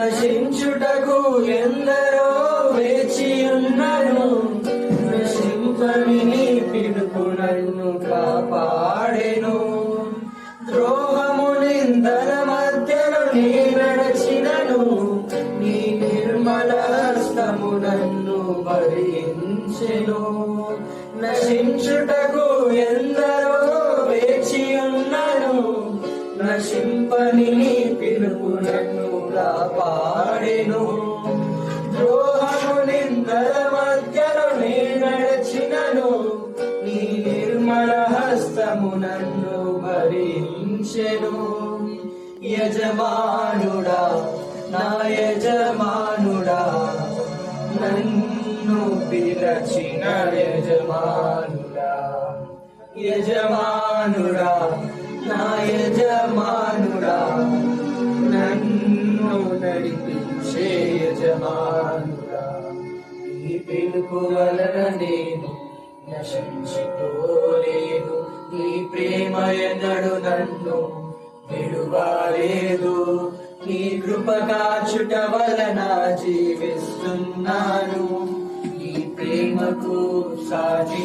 నశించుటకు ఎందరో వేచి ఉన్నను. నశింపమిని పిలుపు నన్ను కాపాడెను. ద్రోహము నిందల మధ్యలో నీ నడచినను. నీ నిర్మల హస్తము నన్ను భరించెను. నశించుటకు ఎందరో వేచి ఉన్నను. నశింపని పిలుపు పాడెను. ద్రోహము నిందల మధ్యలో నీ నడచినను నీ నిర్మల హస్తము నన్ను భరించెను. యజమానుడా నా యజమానుడా నన్ను పిలచిన యజమానుడా. యజమానుడా నా యజ నడిపించే యజమానుడా నీ పిలుపు వలన నేను నశించుకోలేదు. నీ ప్రేమ ఎన్నడు నన్ను విడువాలేదు. నీ కృప కాచుట వలన జీవిస్తున్నాను. నీ ప్రేమకు సాటి